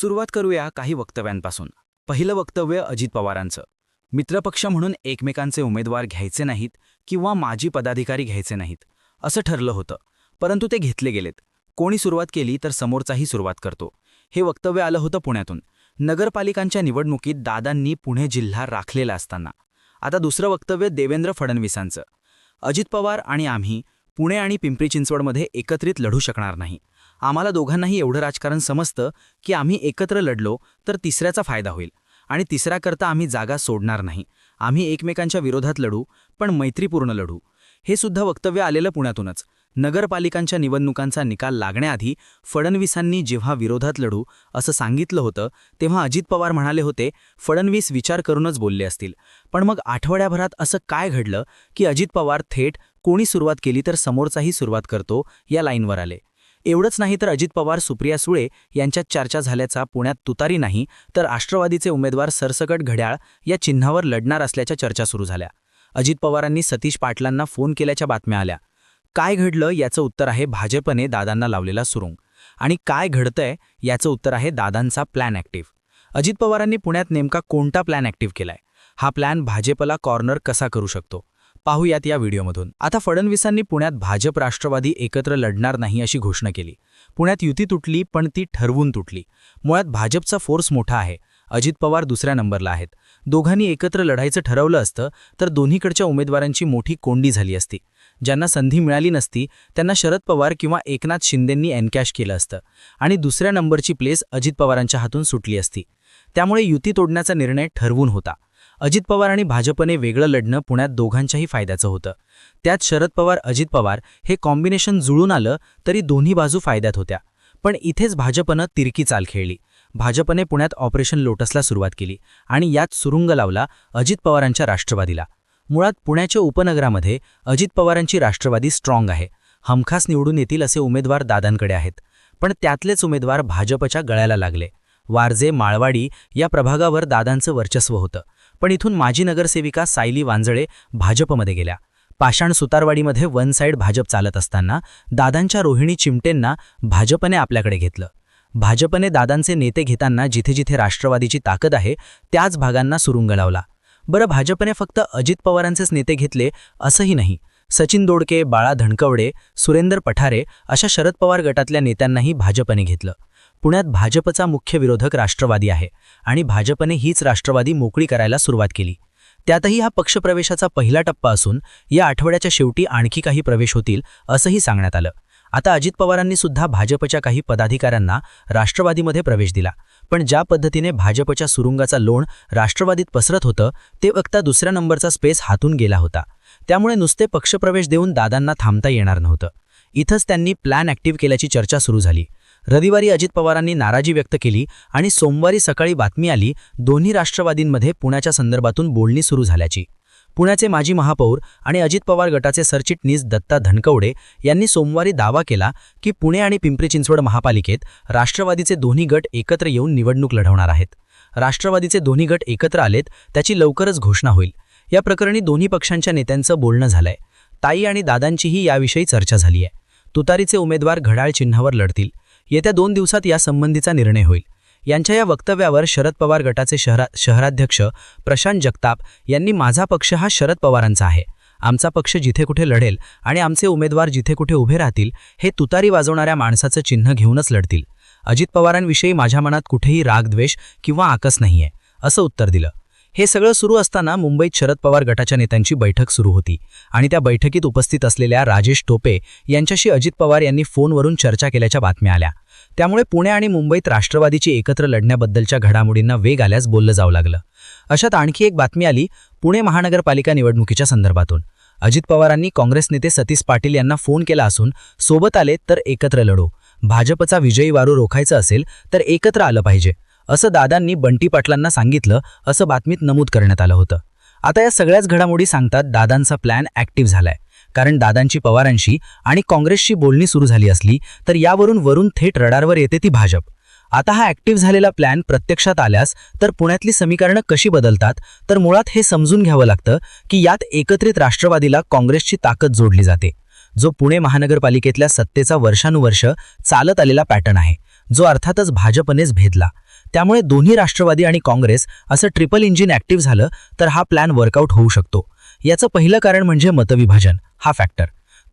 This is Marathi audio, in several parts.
सुरुवात करूया काही वक्तव्यांपासून. पहिलं वक्तव्य अजित पवारांचं. मित्रपक्ष म्हणून एकमेकांचे उमेदवार घ्यायचे नाहीत किंवा माजी पदाधिकारी घ्यायचे नाहीत असं ठरलं होतं परंतु ते घेतले गेलेत. कोणी सुरुवात केली तर समोरचाही सुरुवात करतो. हे वक्तव्य आलं होतं पुण्यातून. नगरपालिकांच्या निवडणुकीत दादांनी पुणे जिल्हा राखलेला असताना. आता दुसरं वक्तव्य देवेंद्र फडणवीसांचं. अजित पवार आणि आम्ही पुणे आणि पिंपरी चिंचवडमध्ये एकत्रित लढू शकणार नाही. आम्हाला दोघांनाही एवढं राजकारण समजतं की आम्ही एकत्र लढलो तर तिसऱ्याचा फायदा होईल. आणि तिसऱ्याकरता आम्ही जागा सोडणार नाही. आम्ही एकमेकांच्या विरोधात लढू पण मैत्रीपूर्ण लढू. हे सुद्धा वक्तव्य आलेलं पुण्यातूनच. नगरपालिकांच्या निवडणुकांचा निकाल लागण्याआधी फडणवीसांनी जेव्हा विरोधात लढू असं सांगितलं होतं तेव्हा अजित पवार म्हणाले होते फडणवीस विचार करूनच बोलले असतील. पण मग आठवड्याभरात असं काय घडलं की अजित पवार थेट कोणी सुरुवात केली तर समोरचाही सुरुवात करतो? या लाईनवर आले. एवढंच नाही तर अजित पवार सुप्रिया सुळे यांच्यात चर्चा झाल्याचा पुण्यात तुतारी नाही तर राष्ट्रवादीचे उमेदवार सरसकट घड्याळ या चिन्हावर लढणार असल्याच्या चर्चा सुरू झाल्या. अजित पवारांनी सतीश पाटलांना फोन केल्याच्या बातम्या आल्या. काय घडलं याचं उत्तर आहे भाजपने दादांना लावलेला सुरुंग. आणि काय घडतंय याचं उत्तर आहे दादांचा प्लॅन ॲक्टिव्ह अजित पवारांनी पुण्यात नेमका कोणता प्लॅन ॲक्टिव्ह केलाय? हा प्लॅन भाजपला कॉर्नर कसा करू शकतो? पाहूयात या व्हिडिओमधून. आता फडणवीसांनी पुण्यात भाजप राष्ट्रवादी एकत्र लढणार नाही अशी घोषणा केली. पुण्यात युती तुटली पण ती ठरवून तुटली. मुळात भाजपचा फोर्स मोठा आहे. अजित पवार दुसऱ्या नंबरला आहेत. दोघांनी एकत्र लढायचं ठरवलं असतं तर दोन्हीकडच्या उमेदवारांची मोठी कोंडी झाली असती. ज्यांना संधी मिळाली नसती त्यांना शरद पवार किंवा एकनाथ शिंदेंनी एनकॅश केलं असतं. आणि दुसऱ्या नंबरची प्लेस अजित पवारांच्या हातून सुटली असती. त्यामुळे युती तोडण्याचा निर्णय ठरवून होता. अजित पवार आणि भाजपने वेगळं लढणं पुण्यात दोघांच्याही फायद्याचं होतं. त्यात शरद पवार अजित पवार हे कॉम्बिनेशन जुळून आलं तरी दोन्ही बाजू फायद्यात होत्या. पण इथेच भाजपनं तिरकी चाल खेळली. भाजपने पुण्यात ऑपरेशन लोटसला सुरुवात केली आणि यात सुरुंग लावला अजित पवारांच्या राष्ट्रवादीला. मुळात पुण्याच्या उपनगरामध्ये अजित पवारांची राष्ट्रवादी स्ट्रॉंग आहे. हमखास निवडून येतील असे उमेदवार दादांकडे आहेत. पण त्यातलेच उमेदवार भाजपच्या गळ्याला लागले. वारजे माळवाडी या प्रभागावर दादांचं वर्चस्व होतं. पण इथून माजी नगरसेविका सायली वांजळे भाजपमध्ये गेल्या. पाषाण सुतारवाडीमध्ये वन साईड भाजप चालत असताना दादांच्या रोहिणी चिमटेंना भाजपने आपल्याकडे घेतलं. भाजपने दादांचे नेते घेताना जिथे जिथे राष्ट्रवादीची ताकद आहे त्याच भागांना सुरुंग लावला. बरं भाजपने फक्त अजित पवारांचेच नेते घेतले असंही नाही. सचिन दोडके बाळा धणकवडे सुरेंदर पठारे अशा शरद पवार गटातल्या नेत्यांनाही भाजपने घेतलं. पुण्यात भाजपचा मुख्य विरोधक राष्ट्रवादी आहे आणि भाजपने हीच राष्ट्रवादी मोकळी करायला सुरुवात केली. त्यातही हा पक्षप्रवेशाचा पहिला टप्पा असून या आठवड्याच्या शेवटी आणखी काही प्रवेश होतील असंही सांगण्यात आलं. आता अजित पवारांनी सुद्धा भाजपच्या काही पदाधिकाऱ्यांना राष्ट्रवादीमध्ये प्रवेश दिला. पण ज्या पद्धतीने भाजपच्या सुरुंगाचा लोण राष्ट्रवादीत पसरत होतं ते वक्ता दुसऱ्या नंबरचा स्पेस हातून गेला होता. त्यामुळे नुसते पक्षप्रवेश देऊन दादांना थांबता येणार नव्हतं. इथंच त्यांनी प्लॅन ॲक्टिव्ह केल्याची चर्चा सुरू झाली. रविवारी अजित पवारांनी नाराजी व्यक्त केली आणि सोमवारी सकाळी बातमी आली दोन्ही राष्ट्रवादींमध्ये पुण्याच्या संदर्भातून बोलणी सुरू झाल्याची. पुण्याचे माजी महापौर आणि अजित पवार गटाचे सरचिटणीस दत्ता धनकवडे यांनी सोमवारी दावा केला की पुणे आणि पिंपरी चिंचवड महापालिकेत राष्ट्रवादीचे दोन्ही गट एकत्र येऊन निवडणूक लढवणार आहेत. राष्ट्रवादीचे दोन्ही गट एकत्र आलेत त्याची लवकरच घोषणा होईल. या प्रकरणी दोन्ही पक्षांच्या नेत्यांचं बोलणं झालंय. ताई आणि दादांचीही याविषयी चर्चा झाली आहे तुतारीचे उमेदवार घड्याळ चिन्हावर लढतील. येत्या दोन दिवसात यासंबंधीचा निर्णय होईल. यांच्या या वक्तव्यावर शरद पवार गटाचे शहरा शहराध्यक्ष प्रशांत जगताप यांनी माझा पक्ष हा शरद पवारांचा आहे. आमचा पक्ष जिथे कुठे लढेल आणि आमचे उमेदवार जिथे कुठे उभे राहतील हे तुतारी वाजवणाऱ्या माणसाचं चिन्ह घेऊनच लढतील. अजित पवारांविषयी माझ्या मनात कुठेही रागद्वेष किंवा आकस नाहीये असं उत्तर दिलं. हे सगळं सुरू असताना मुंबईत शरद पवार गटाच्या नेत्यांची बैठक सुरू होती आणि त्या बैठकीत उपस्थित असलेल्या राजेश टोपे यांच्याशी अजित पवार यांनी फोनवरून चर्चा केल्याच्या बातम्या आल्या. त्यामुळे पुणे आणि मुंबईत राष्ट्रवादीची एकत्र लढण्याबद्दलच्या घडामोडींना वेग आल्यास बोललं जावं लागलं. अशात आणखी एक बातमी आली पुणे महानगरपालिका निवडणुकीच्या संदर्भातून. अजित पवारांनी काँग्रेस नेते सतीश पाटील यांना फोन केला असून सोबत आले तर एकत्र लढो. भाजपचा विजयी वारू रोखायचं असेल तर एकत्र आलं पाहिजे. असं दादांनी बंटी पाटलांना सांगितलं असं बातमीत नमूद करण्यात आलं होतं. आता या सगळ्याच घडामोडी सांगतात दादांचा प्लॅन ॲक्टिव्ह झालाय. कारण दादांची पवारांशी आणि काँग्रेसशी बोलणी सुरू झाली असली तर यावरून वरून थेट रडारवर येते ती भाजप. आता हा ॲक्टिव्ह झालेला प्लॅन प्रत्यक्षात आल्यास तर पुण्यातली समीकरणं कशी बदलतात? तर मुळात हे समजून घ्यावं लागतं की यात एकत्रित राष्ट्रवादीला काँग्रेसची ताकद जोडली जाते जो पुणे महानगरपालिकेतल्या सत्तेचा वर्षानुवर्ष चालत आलेला पॅटर्न आहे. जो अर्थातच भाजपनेच भेदला. त्यामुळे दोन्ही राष्ट्रवादी आणि काँग्रेस असं ट्रिपल इंजिन ऍक्टिव्ह झालं तर हा प्लॅन वर्कआउट होऊ शकतो. याचं पहिलं कारण म्हणजे मतविभाजन. हा फॅक्टर.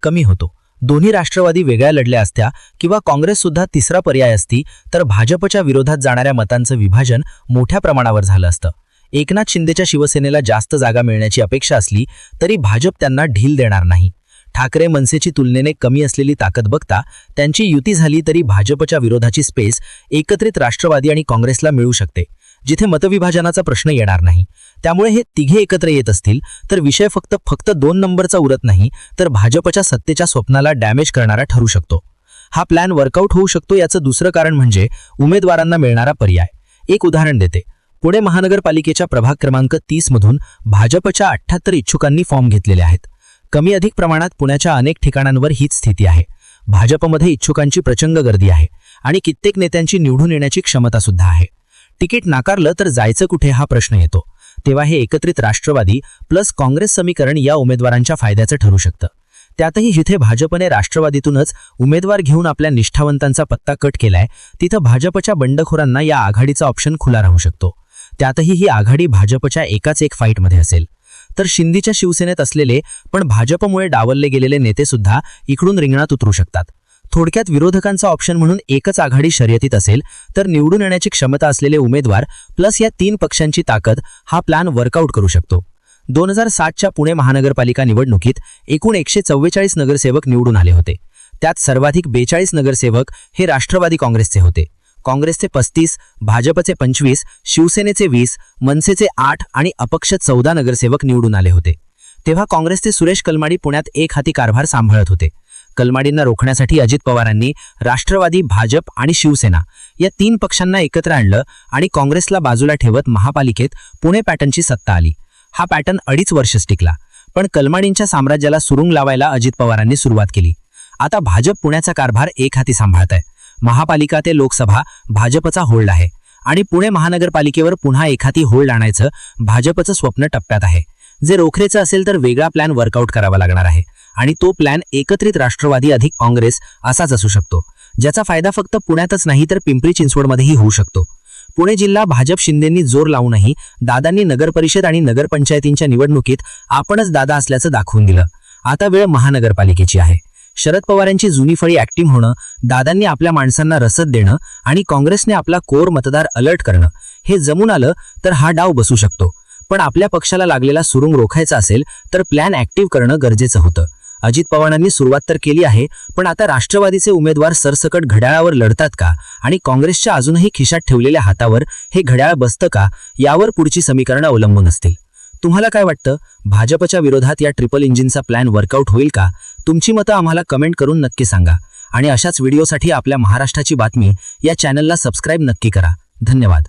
कमी होतो. दोन्ही राष्ट्रवादी वेगळ्या लढल्या असत्या किंवा काँग्रेस सुद्धा तिसरा पर्याय असती तर भाजपच्या विरोधात जाणाऱ्या मतांचं विभाजन मोठ्या प्रमाणावर झालं असतं. एकनाथ शिंदेच्या शिवसेनेला जास्त जागा मिळण्याची अपेक्षा असली तरी भाजप त्यांना ढील देणार नाही. ठाकरे मनसेची तुलनेने कमी असलेली ताकद बघता त्यांची युती झाली तरी भाजपच्या विरोधाची स्पेस एकत्रित राष्ट्रवादी आणि काँग्रेसला मिळू शकते जिथे मतविभाजनाचा प्रश्न येणार नाही. त्यामुळे हे तिघे एकत्र येत असतील तर विषय फक्त फक्त दोन नंबरचा उरत नाही तर भाजपच्या सत्तेच्या स्वप्नाला डॅमेज करणारा ठरू शकतो. हा प्लॅन वर्कआउट होऊ शकतो याचं दुसरं कारण म्हणजे उमेदवारांना मिळणारा पर्याय. एक उदाहरण देते. पुणे महानगरपालिकेच्या प्रभाग क्रमांक तीस मधून भाजपच्या अठ्ठ्याहत्तर इच्छुकांनी फॉर्म घेतलेले आहेत. कमी अधिक प्रमाणात पुण्याच्या अनेक ठिकाणांवर हीच स्थिती आहे. भाजपमध्ये इच्छुकांची प्रचंड गर्दी आहे आणि कित्येक नेत्यांची निवडून येण्याची क्षमता सुद्धा आहे. तिकीट नाकारलं तर जायचं कुठे हा प्रश्न येतो. तेव्हा हे एकत्रित राष्ट्रवादी प्लस काँग्रेस समीकरण या उमेदवारांच्या फायद्याचं ठरू शकतं. त्यातही जिथे भाजपने राष्ट्रवादीतूनच उमेदवार घेऊन आपल्या निष्ठावंतांचा पत्ता कट केलाय तिथं भाजपच्या बंडखोरांना या आघाडीचा ऑप्शन खुला राहू शकतो. त्यातही ही आघाडी भाजपच्या एकाच एक फाईटमध्ये असेल. तर शिंदीच्या शिवसेनेत असलेले पण भाजपमुळे डावलले गेलेले नेते सुद्धा इकडून रिंगणात उतरू शकतात. थोडक्यात विरोधकांचा ऑप्शन म्हणून एकच आघाडी शर्यतीत असेल तर निवडून येण्याची क्षमता असलेले उमेदवार प्लस या तीन पक्षांची ताकद हा प्लॅन वर्कआउट करू शकतो. दोन हजार सातच्या पुणे महानगरपालिका निवडणुकीत एकूण एकशे चव्वेचाळीस नगरसेवक निवडून आले होते. त्यात सर्वाधिक बेचाळीस नगरसेवक हे राष्ट्रवादी काँग्रेसचे होते. काँग्रेसचे पस्तीस भाजपचे पंचवीस शिवसेनेचे वीस मनसेचे आठ आणि अपक्ष चौदा नगरसेवक निवडून आले होते. तेव्हा काँग्रेसचे सुरेश कलमाडी पुण्यात एक हाती कारभार सांभाळत होते. कलमाडींना रोखण्यासाठी अजित पवारांनी राष्ट्रवादी भाजप आणि शिवसेना या तीन पक्षांना एकत्र आणलं आणि काँग्रेसला बाजूला ठेवत महापालिकेत पुणे पॅटर्नची सत्ता आली. हा पॅटर्न अडीच वर्षच टिकला पण कलमाडींच्या साम्राज्याला सुरुंग लावायला अजित पवारांनी सुरुवात केली. आता भाजप पुण्याचा कारभार एक हाती सांभाळत आहे महापालिका ते लोकसभा भाजपचा होल्ड आहे. आणि पुणे महानगरपालिकेवर पुन्हा एखादी होल्ड आणायचं भाजपचं स्वप्न टप्प्यात आहे. जे रोखरेचं असेल तर वेगळा प्लॅन वर्कआउट करावा लागणार आहे. आणि तो प्लॅन एकत्रित राष्ट्रवादी अधिक काँग्रेस असाच असू शकतो. ज्याचा फायदा फक्त पुण्यातच नाही तर पिंपरी चिंचवडमध्येही होऊ शकतो. पुणे जिल्हा भाजप शिंदेंनी जोर लावूनही दादांनी नगरपरिषद आणि नगरपंचायतींच्या निवडणुकीत आपणच दादा असल्याचं दाखवून दिलं. आता वेळ महानगरपालिकेची आहे. शरद पवारांची जुनी फळी ऍक्टिव्ह होणं दादांनी आपल्या माणसांना रसद देणं आणि काँग्रेसने आपला कोर मतदार अलर्ट करणं हे जमून आलं तर हा डाव बसू शकतो. पण आपल्या पक्षाला लागलेला सुरुंग रोखायचा असेल तर प्लॅन ऍक्टिव्ह करणं गरजेचं होतं. अजित पवारांनी सुरुवात तर केली आहे पण आता राष्ट्रवादीचे उमेदवार सरसकट घड्याळावर लढतात का? आणि काँग्रेसच्या अजूनही खिशात ठेवलेल्या हातावर हे घड्याळ बसतं का? यावर पुढची समीकरणं अवलंबून असतील. तुम्हाला काय वाटतं? भाजपच्या विरोधात या ट्रिपल इंजिनचा प्लॅन वर्कआउट होईल का? तुमची मतं आम्हाला कमेंट करून नक्की सांगा. आणि अशाच व्हिडिओसाठी आपल्या महाराष्ट्राची बातमी या चॅनलला सबस्क्राईब नक्की करा. धन्यवाद.